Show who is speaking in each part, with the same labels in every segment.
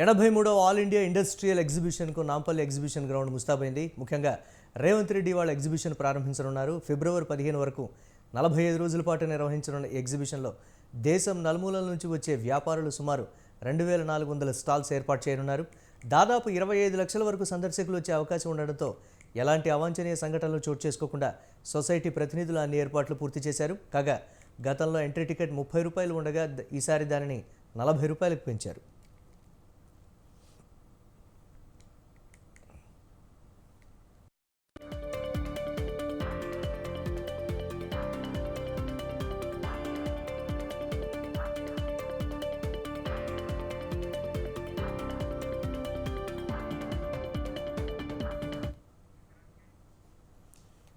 Speaker 1: ఎనభై మూడవ all India industrial ఎగ్జిబిషన్కు నాంపల్లి ఎగ్జిబిషన్ గ్రౌండ్ ముస్తాబైంది. ముఖ్యంగా రేవంత్ రెడ్డి వాళ్ళ ఎగ్జిబిషన్ ప్రారంభించనున్నారు. ఫిబ్రవరి పదిహేను వరకు నలభై ఐదు రోజుల పాటు నిర్వహించనున్న ఎగ్జిబిషన్లో దేశం నలుమూలల నుంచి వచ్చే వ్యాపారులు సుమారు రెండు వేల నాలుగు వందల స్టాల్స్ ఏర్పాటు చేయనున్నారు. దాదాపు ఇరవై ఐదు లక్షల వరకు సందర్శకులు వచ్చే అవకాశం ఉండడంతో ఎలాంటి అవాంఛనీయ సంఘటనలు చోటు చేసుకోకుండా సొసైటీ ప్రతినిధులు అన్ని ఏర్పాట్లు పూర్తి చేశారు. కాగా గతంలో ఎంట్రీ టికెట్ ముప్పై రూపాయలు ఉండగా ఈసారి దానిని నలభై రూపాయలకు పెంచారు.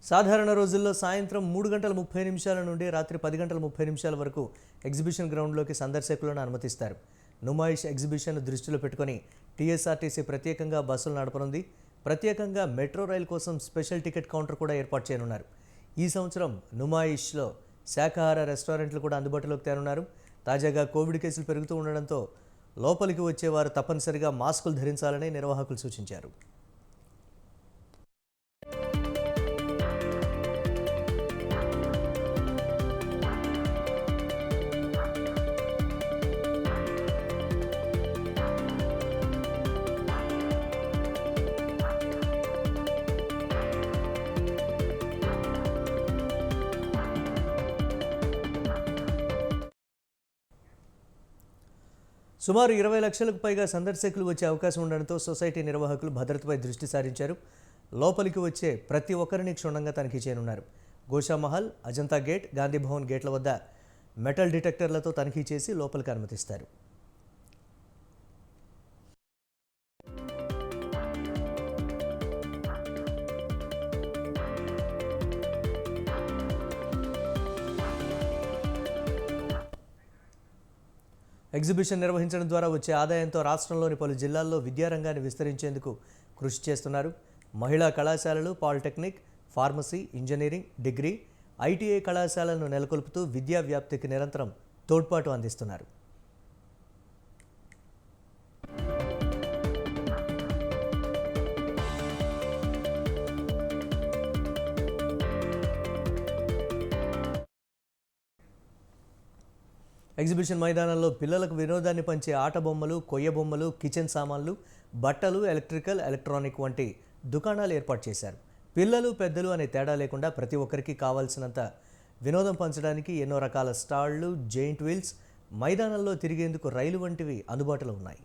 Speaker 1: సాధారణ రోజుల్లో సాయంత్రం మూడు గంటల ముప్పై నిమిషాల నుండి రాత్రి పది గంటల ముప్పై నిమిషాల వరకు ఎగ్జిబిషన్ గ్రౌండ్లోకి సందర్శకులను అనుమతిస్తారు. నుమాయిష్ ఎగ్జిబిషన్ దృష్టిలో పెట్టుకొని టీఎస్ఆర్టీసీ ప్రత్యేకంగా బస్సులు నడపనుంది. ప్రత్యేకంగా మెట్రో రైలు కోసం స్పెషల్ టికెట్ కౌంటర్ కూడా ఏర్పాటు చేయనున్నారు. ఈ సంవత్సరం నుమాయిష్లో శాకాహార రెస్టారెంట్లు కూడా అందుబాటులోకి తేనున్నారు. తాజాగా కోవిడ్ కేసులు పెరుగుతూ ఉండడంతో లోపలికి వచ్చేవారు తప్పనిసరిగా మాస్కులు ధరించాలని నిర్వాహకులు సూచించారు. సుమారు ఇరవై లక్షలకు పైగా సందర్శకులు వచ్చే అవకాశం ఉండడంతో సొసైటీ నిర్వాహకులు భద్రతపై దృష్టి సారించారు. లోపలికి వచ్చే ప్రతి ఒక్కరిని క్షుణ్ణంగా తనిఖీ చేయనున్నారు. గోషామహల్ అజంతా గేట్ గాంధీ భవన్ గేట్ల వద్ద మెటల్ డిటెక్టర్లతో తనిఖీ చేసి లోపలికి అనుమతిస్తారు. ఎగ్జిబిషన్ నిర్వహించడం ద్వారా వచ్చే ఆదాయంతో రాష్ట్రంలోని పలు జిల్లాల్లో విద్యారంగాన్ని విస్తరించేందుకు కృషి చేస్తున్నారు. మహిళా కళాశాలలు polytechnic pharmacy engineering degree ITI కళాశాలను నెలకొల్పుతూ విద్యా వ్యాప్తికి నిరంతరం తోడ్పాటు అందిస్తున్నారు. ఎగ్జిబిషన్ మైదానంలో పిల్లలకు వినోదాన్ని పంచే ఆట బొమ్మలు కొయ్య బొమ్మలు కిచెన్ సామాన్లు బట్టలు ఎలక్ట్రికల్ ఎలక్ట్రానిక్ వంటి దుకాణాలు ఏర్పాటు చేశారు. పిల్లలు పెద్దలు అనే తేడా లేకుండా ప్రతి ఒక్కరికి కావాల్సినంత వినోదం పంచడానికి ఎన్నో రకాల స్టాళ్ళు జెయింట్ వీల్స్ మైదానంలో తిరిగేందుకు రైలు వంటివి అందుబాటులో ఉన్నాయి.